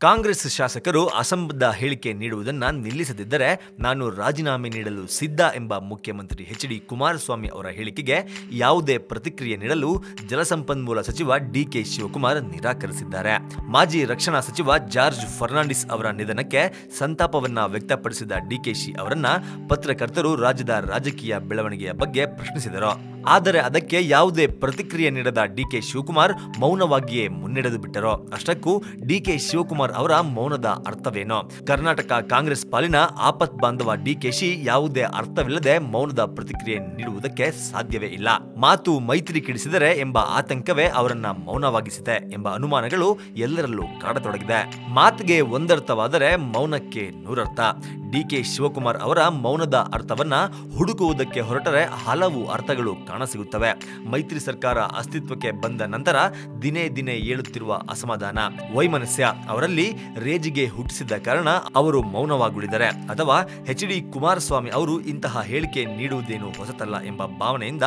ಕಾಂಗ್ರೆಸ್ ಶಾಸಕರು ಅಸಂಬದ್ಧ ಹೇಳಿಕೆ ನೀಡುವುದನ್ನು ನಿಲ್ಲಿಸದಿದ್ದರೆ ನಾನು ರಾಜೀನಾಮೆ ನೀಡಲು ಸಿದ್ಧ ಎಂಬ ಮುಖ್ಯಮಂತ್ರಿ ಎಚ್ ಡಿ ಕುಮಾರಸ್ವಾಮಿ ಅವರ ಹೇಳಿಕೆಗೆ ಯಾವುದೇ ಪ್ರತಿಕ್ರಿಯೆ ನೀಡಲು ಜಲಸಂಪನ್ಮೂಲ ಸಚಿವ ಡಿಕೆ ಶಿವಕುಮಾರ್ ನಿರಾಕರಿಸಿದ್ದಾರೆ. ಮಾಜಿ ರಕ್ಷಣಾ ಸಚಿವ ಜಾರ್ಜ್ ಫರ್ನಾಂಡಿಸ್ ಅವರ ನಿಧನಕ್ಕೆ ಸಂತಾಪವನ್ನ ವ್ಯಕ್ತಪಡಿಸಿದ ಡಿಕೆಶಿ ಅವರನ್ನ ಪತ್ರಕರ್ತರು ರಾಜ್ಯದ ರಾಜಕೀಯ ಬೆಳವಣಿಗೆಯ ಬಗ್ಗೆ ಪ್ರಶ್ನಿಸಿದರು. ಆದರೆ ಅದಕ್ಕೆ ಯಾವುದೇ ಪ್ರತಿಕ್ರಿಯೆ ನೀಡದ ಡಿಕೆ ಶಿವಕುಮಾರ್ ಮೌನವಾಗಿಯೇ ಮುನ್ನಡೆದು ಬಿಟ್ಟರು ಅಷ್ಟಕ್ಕೂ ಡಿಕೆ ಶಿವಕುಮಾರ್ ಅವರ ಮೌನದ ಅರ್ಥವೇನು? ಕರ್ನಾಟಕ ಕಾಂಗ್ರೆಸ್ ಪಾಲಿನ ಆಪತ್ ಬಾಂಧವ ಡಿಕೆಶಿ ಯಾವುದೇ ಅರ್ಥವಿಲ್ಲದೆ ಮೌನದ ಪ್ರತಿಕ್ರಿಯೆ ನೀಡುವುದಕ್ಕೆ ಸಾಧ್ಯವೇ ಇಲ್ಲ. ಮಾತು ಮೈತ್ರಿ ಕಿಡಿಸಿದರೆ ಎಂಬ ಆತಂಕವೇ ಅವರನ್ನ ಮೌನವಾಗಿಸಿದೆ ಎಂಬ ಅನುಮಾನಗಳು ಎಲ್ಲರಲ್ಲೂ ಕಾಡತೊಡಗಿದೆ ಮಾತಿಗೆ ಒಂದರ್ಥವಾದರೆ ಮೌನಕ್ಕೆ ನೂರರ್ಥ. ಡಿಕೆ ಶಿವಕುಮಾರ್ ಅವರ ಮೌನದ ಅರ್ಥವನ್ನ ಹುಡುಕುವುದಕ್ಕೆ ಹೊರಟರೆ ಹಲವು ಅರ್ಥಗಳು ಕಾಣಸಿಗುತ್ತವೆ ಮೈತ್ರಿ ಸರ್ಕಾರ ಅಸ್ತಿತ್ವಕ್ಕೆ ಬಂದ ನಂತರ ದಿನೇ ದಿನೇ ಏಳುತ್ತಿರುವ ಅಸಮಾಧಾನ. ವೈಮನಸ್ಯ ಅವರಲ್ಲಿ ರೇಜಿಗೆ ಹುಟ್ಟಿಸಿದ್ದ ಕಾರಣ ಅವರು ಮೌನವಾಗುಳಿದರೆ. ಅಥವಾ ಎಚ್ ಡಿ ಕುಮಾರಸ್ವಾಮಿ ಅವರು ಇಂತಹ ಹೇಳಿಕೆ ನೀಡುವುದೇನು ಹೊಸತಲ್ಲ ಎಂಬ ಭಾವನೆಯಿಂದ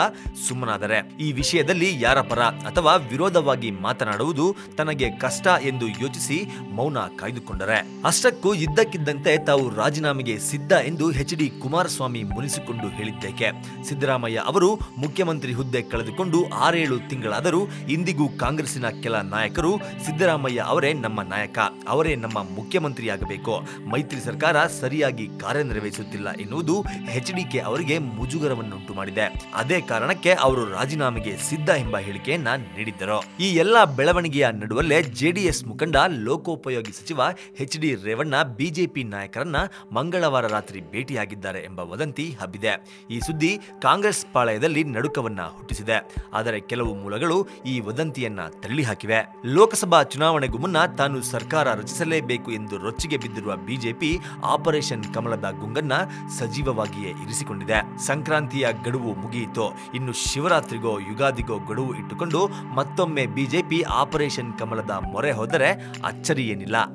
ಸುಮ್ಮನಾದರೆ. ಈ ವಿಷಯದಲ್ಲಿ ಯಾರ ಪರ ಅಥವಾ ವಿರೋಧವಾಗಿ ಮಾತನಾಡುವುದು ತನಗೆ ಕಷ್ಟ ಎಂದು ಯೋಚಿಸಿ ಮೌನ ಕಾಯ್ದುಕೊಂಡರೆ. ಅಷ್ಟಕ್ಕೂ ಇದ್ದಕ್ಕಿದ್ದಂತೆ ತಾವು ರಾಜೀನಾಮೆಗೆ ಸಿದ್ಧ ಎಂದು ಎಚ್ ಡಿ ಕುಮಾರಸ್ವಾಮಿ ಮುನಿಸಿಕೊಂಡು ಹೇಳಿದ್ದೇಕೆ. ಸಿದ್ದರಾಮಯ್ಯ ಅವರು ಮುಖ್ಯಮಂತ್ರಿ ಹುದ್ದೆ ಕಳೆದುಕೊಂಡು ಆರೇಳು ತಿಂಗಳಾದರೂ ಇಂದಿಗೂ ಕಾಂಗ್ರೆಸ್ಸಿನ ಕೆಲ ನಾಯಕರು ಸಿದ್ದರಾಮಯ್ಯ ಅವರೇ ನಮ್ಮ ನಾಯಕ, ಅವರೇ ನಮ್ಮ ಮುಖ್ಯಮಂತ್ರಿಯಾಗಬೇಕು. ಮೈತ್ರಿ ಸರ್ಕಾರ ಸರಿಯಾಗಿ ಕಾರ್ಯನಿರ್ವಹಿಸುತ್ತಿಲ್ಲ ಎನ್ನುವುದು ಎಚ್ ಡಿಕೆ ಅವರಿಗೆ ಮುಜುಗರವನ್ನುಂಟು ಮಾಡಿದೆ ಅದೇ ಕಾರಣಕ್ಕೆ ಅವರು ರಾಜೀನಾಮೆಗೆ ಸಿದ್ಧ ಎಂಬ ಹೇಳಿಕೆಯನ್ನ ನೀಡಿದ್ದರು. ಈ ಎಲ್ಲಾ ಬೆಳವಣಿಗೆಯ ನಡುವಲ್ಲೇ ಜೆಡಿಎಸ್ ಮುಖಂಡ, ಲೋಕೋಪಯೋಗಿ ಸಚಿವ ಎಚ್ ಡಿ ರೇವಣ್ಣ ಬಿಜೆಪಿ ನಾಯಕರನ್ನ ಮಂಗಳವಾರ ರಾತ್ರಿ ಭೇಟಿಯಾಗಿದ್ದಾರೆ ಎಂಬ ವದಂತಿ ಹಬ್ಬಿದೆ. ಈ ಸುದ್ದಿ ಕಾಂಗ್ರೆಸ್ ಪಾಳಯದಲ್ಲಿ ನಡುಕವನ್ನ ಹುಟ್ಟಿಸಿದೆ. ಆದರೆ ಕೆಲವು ಮೂಲಗಳು ಈ ವದಂತಿಯನ್ನ ತಳ್ಳಿಹಾಕಿವೆ. ಲೋಕಸಭಾ ಚುನಾವಣೆಗೂ ಮುನ್ನ ತಾನು ಸರ್ಕಾರ ರಚಿಸಲೇಬೇಕು ಎಂದು ರೊಚ್ಚಿಗೆ ಬಿದ್ದಿರುವ ಬಿಜೆಪಿ ಆಪರೇಷನ್ ಕಮಲದ ಗುಂಗನ್ನ ಸಜೀವವಾಗಿಯೇ ಇರಿಸಿಕೊಂಡಿದೆ. ಸಂಕ್ರಾಂತಿಯ ಗಡುವು ಮುಗಿಯಿತು, ಇನ್ನು ಶಿವರಾತ್ರಿಗೋ, ಯುಗಾದಿಗೋ ಗಡುವು ಇಟ್ಟುಕೊಂಡು ಮತ್ತೊಮ್ಮೆ ಬಿಜೆಪಿ ಆಪರೇಷನ್ ಕಮಲದ ಮೊರೆ ಹೋದರೆ ಅಚ್ಚರಿಯೇನಿಲ್ಲ.